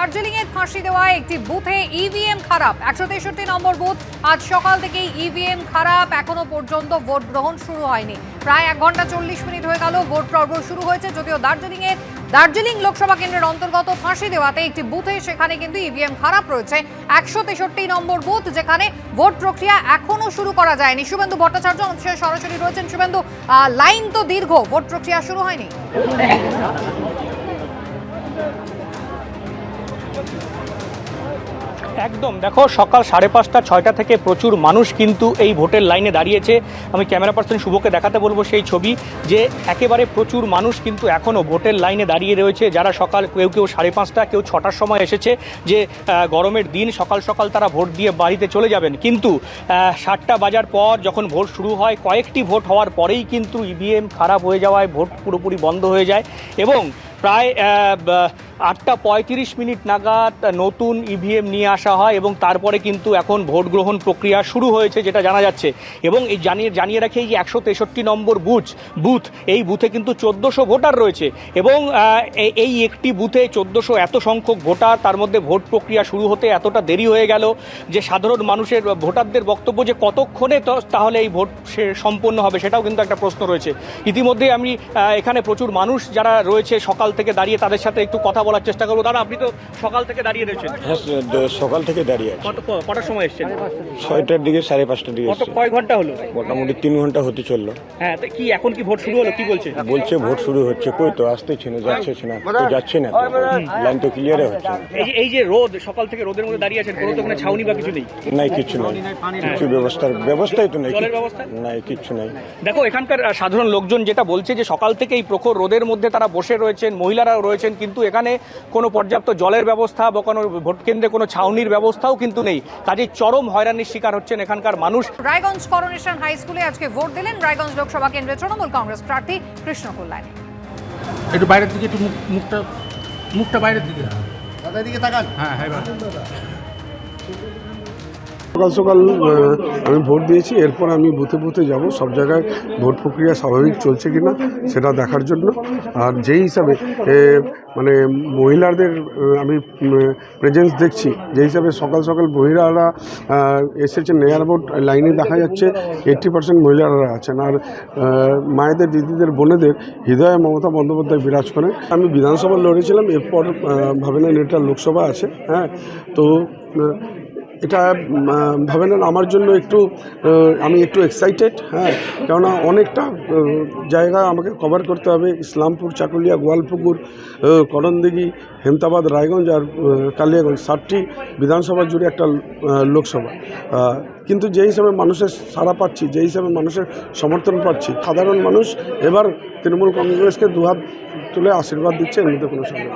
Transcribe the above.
দার্জিলিং এর ফাঁসি দেওয়া একটি বুথে ইভিএম খারাপ। একশো তেষট্টি নম্বর বুথ আজ সকাল থেকেই ইভিএম খারাপ। এখনও পর্যন্ত ভোট গ্রহণ শুরু হয়নি। প্রায় এক ঘণ্টা চল্লিশ মিনিট হয়ে গেল, ভোট পর্ব শুরু হয়েছে। যদিও দার্জিলিং এর দার্জিলিং লোকসভা কেন্দ্রের অন্তর্গত ফাঁসি দেওয়াতে একটি বুথে সেখানে কিন্তু ইভিএম খারাপ রয়েছে। একশো তেষট্টি নম্বর বুথ যেখানে ভোট প্রক্রিয়া এখনও শুরু করা যায়নি। শুভেন্দু ভট্টাচার্য আমাদের সরাসরি রয়েছেন। শুভেন্দু লাইন তো দীর্ঘ, ভোট প্রক্রিয়া শুরু হয়নি। একদম। দেখো, সকাল সাড়ে পাঁচটা, ছয়টা থেকে প্রচুর মানুষ কিন্তু এই ভোটের লাইনে দাঁড়িয়েছে। আমি ক্যামেরা পার্সন শুভকে দেখাতে বলব সেই ছবি, যে একেবারে প্রচুর মানুষ কিন্তু এখনও ভোটের লাইনে দাঁড়িয়ে রয়েছে। যারা সকাল কেউ কেউ সাড়ে পাঁচটা, কেউ ছটার সময় এসেছে যে গরমের দিন সকাল সকাল তারা ভোট দিয়ে বাড়িতে চলে যাবেন। কিন্তু সাতটা বাজার পর যখন ভোট শুরু হয়, কয়েকটি ভোট হওয়ার পরেই কিন্তু ইভিএম খারাপ হয়ে যাওয়ায় ভোট পুরোপুরি বন্ধ হয়ে যায় এবং প্রায় আটটা পঁয়ত্রিশ মিনিট নাগাদ নতুন ইভিএম নিয়ে আসা হয় এবং তারপরে কিন্তু এখন ভোট গ্রহণ প্রক্রিয়া শুরু হয়েছে যেটা জানা যাচ্ছে। এবং এই জানিয়ে জানিয়ে রাখি, এই একশো তেষট্টি নম্বর বুথ বুথ, এই বুথে কিন্তু চোদ্দোশো ভোটার রয়েছে। এবং এই- একটি বুথে চোদ্দোশো এত সংখ্যক ভোটার, তার মধ্যে ভোট প্রক্রিয়া শুরু হতে এতটা দেরি হয়ে গেল যে সাধারণ মানুষের, ভোটারদের বক্তব্য যে কতক্ষণে তাহলে এই ভোট সে সম্পন্ন হবে সেটাও কিন্তু একটা প্রশ্ন রয়েছে। ইতিমধ্যে আমি এখানে প্রচুর মানুষ যারা রয়েছে সকাল থেকে দাঁড়িয়ে তাদের সাথে একটু কথা বলার চেষ্টা করব। দাদা আপনি তো সকাল থেকে দাঁড়িয়ে রয়েছেন। হ্যাঁ সকাল থেকে দাঁড়িয়ে আছি। কত কটার সময় এসছেন? ছয়টার দিকে সাড়ে পাঁচটার দিকে কত কয় ঘণ্টা হলো? মোটামুটি তিন ঘণ্টা হতে চলল। হ্যাঁ তো কি এখন কি ভোট শুরু হলো? কি বলছে বলছে ভোট শুরু হচ্ছে। কই তো আসতেছে না যাচ্ছে না তো। যাচ্ছে না লাইন তো ক্লিয়ারে হচ্ছে। এই যে রোদ সকাল থেকে রোদের মধ্যে দাঁড়িয়ে আছেন কোনো তো ওখানে ছাউনি বা কিছু নেই? নাই কিচ্ছু নাই। কিছু ব্যবস্থার ব্যবস্থাই তো নেই। জলের ব্যবস্থা? নাই কিচ্ছু নাই। দেখো এখানকার সাধারণ লোকজন যেটা বলছে যে সকাল থেকে এই প্রখর রোদের মধ্যে তারা বসে রয়েছেন মহিলারাও রয়েছেন কিন্তু এখানে কোনো পর্যাপ্ত জলের ব্যবস্থা বা কোনো ভোট কেন্দ্রে কোনো ছাউনির ব্যবস্থাও কিন্তু নেই। কাজে চরম হয়রানির শিকার হচ্ছেন এখানকার মানুষ। রায়গঞ্জ করোনেশন হাই স্কুলে আজকে ভোট দিলেন রায়গঞ্জ লোকসভা কেন্দ্রের তৃণমূল কংগ্রেস প্রার্থী কৃষ্ণ কল্যাণী একটু বাইরের দিকে একটু মুখ মুখটা মুখটা বাইরের দিকে। হ্যাঁ হ্যাঁ এবার। সকাল সকাল আমি ভোট দিয়েছি, এরপর আমি বুথে বুথে যাব, সব জায়গায় ভোট প্রক্রিয়া স্বাভাবিক চলছে কিনা সেটা দেখার জন্য। আর যেই হিসাবে মানে মহিলাদের আমি প্রেজেন্স দেখছি যে হিসাবে সকাল সকাল মহিলারা এসেছেন ভোট লাইনে দেখা যাচ্ছে এইট্টি পার্সেন্ট মহিলারা আছেন। আর মায়েদের, দিদিদের, বোনেদের হৃদয়ে মমতা বন্দ্যোপাধ্যায় বিরাজ করেন। আমি বিধানসভা লড়েছিলাম, এরপর ভাবেন এটা লোকসভা আছে হ্যাঁ তো এটা ভাবে নেন আমার জন্য একটু আমি একটু এক্সাইটেড হ্যাঁ কেননা অনেকটা জায়গা আমাকে কভার করতে হবে ইসলামপুর, চাকুলিয়া, গোয়ালপুকুর করণদিঘি, হেমতাবাদ, রায়গঞ্জ আর কালিয়াগঞ্জ সাতটি বিধানসভা জুড়ে একটা লোকসভা কিন্তু যে হিসাবে মানুষের সাড়া পাচ্ছি, যে হিসাবে মানুষের সমর্থন পাচ্ছি, সাধারণ মানুষ এবার তৃণমূল কংগ্রেসকে দুহাত তুলে আশীর্বাদ দিচ্ছে মধ্যে কোনো নেই।